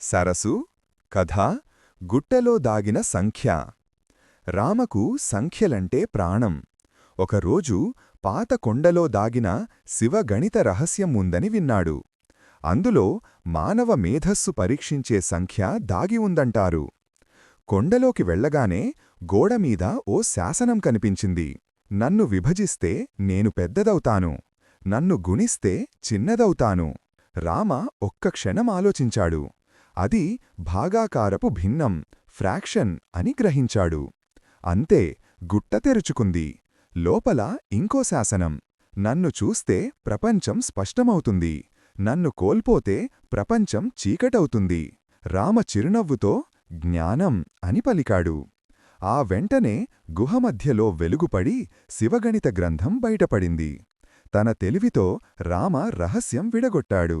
సరసు కథ గుట్టలో దాగిన సంఖ్య. రామకు సంఖ్యలంటే ప్రాణం. ఒకరోజు పాత కొండలో దాగిన శివగణిత రహస్యం ఉందని విన్నాడు. అందులో మానవ మేధస్సు పరీక్షించే సంఖ్య దాగి ఉందంటారు. కొండలోకి వెళ్ళగానే గోడమీద ఓ శాసనం కనిపించింది. నన్ను విభజిస్తే నేను పెద్దదవుతాను. నన్ను గుణిస్తే చిన్నదవుతాను. రామ ఒక్క క్షణం ఆలోచించాడు. అది భాగాకారపు భిన్నం ఫ్రాక్షన్ అని గ్రహించాడు. అంతే గుట్ట తెరుచుకుంది. లోపల ఇంకో శాసనం నన్ను చూస్తే ప్రపంచం స్పష్టమవుతుంది. నన్ను కోల్పోతే ప్రపంచం చీకటవుతుంది. రామ చిరునవ్వుతో జ్ఞానం అని పలికాడు. ఆ వెంటనే గుహమధ్యలో వెలుగుపడి శివగణిత గ్రంథం బయటపడింది. తన తెలివితో రామ రహస్యం విడగొట్టాడు.